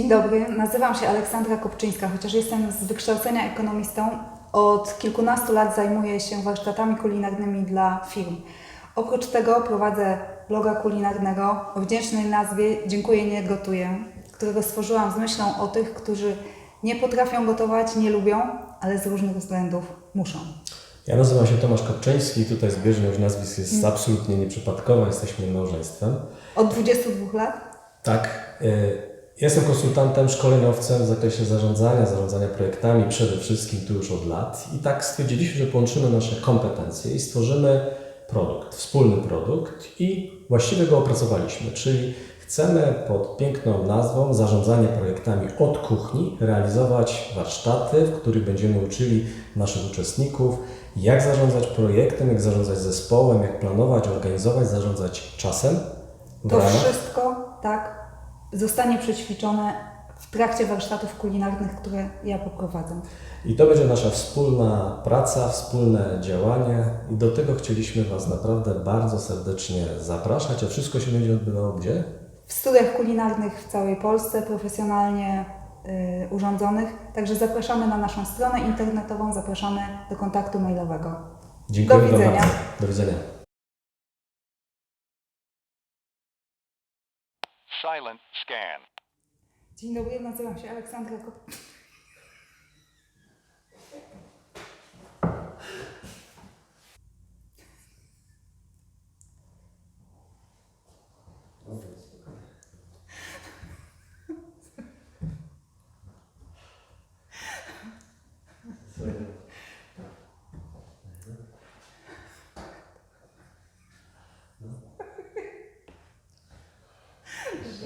Dzień dobry, nazywam się Aleksandra Kopczyńska, chociaż jestem z wykształcenia ekonomistą. Od kilkunastu lat zajmuję się warsztatami kulinarnymi dla firm. Oprócz tego prowadzę bloga kulinarnego o wdzięcznej nazwie Dziękuję, nie gotuję, którego stworzyłam z myślą o tych, którzy nie potrafią gotować, nie lubią, ale z różnych względów muszą. Ja nazywam się Tomasz Kopczyński, tutaj zbieżność nazwisk jest absolutnie nieprzypadkowa, jesteśmy małżeństwem. Od 22 lat Tak, y, jestem konsultantem, szkoleniowcem w zakresie zarządzania, zarządzania projektami przede wszystkim tu już od lat i tak stwierdziliśmy, że połączymy nasze kompetencje i stworzymy produkt, wspólny produkt i właściwie go opracowaliśmy, czyli chcemy pod piękną nazwą zarządzanie projektami od kuchni realizować warsztaty, w których będziemy uczyli naszych uczestników, jak zarządzać projektem, jak zarządzać zespołem, jak planować, organizować, zarządzać czasem. To wszystko, tak, zostanie przećwiczone w trakcie warsztatów kulinarnych, które ja poprowadzę. I to będzie nasza wspólna praca, wspólne działanie i do tego chcieliśmy Was naprawdę bardzo serdecznie zapraszać, a wszystko się będzie odbywało gdzie? W studiach kulinarnych w całej Polsce, profesjonalnie y, urządzonych. Także zapraszamy na naszą stronę internetową, zapraszamy do kontaktu mailowego. Dziękuję Do widzenia. bardzo. Do widzenia. Silent scan. Dzień dobry, nazywam się Aleksandra Kop...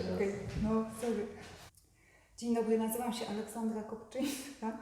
Okej, No, sorry. Dzień dobry, nazywam się Aleksandra Kopczyńska.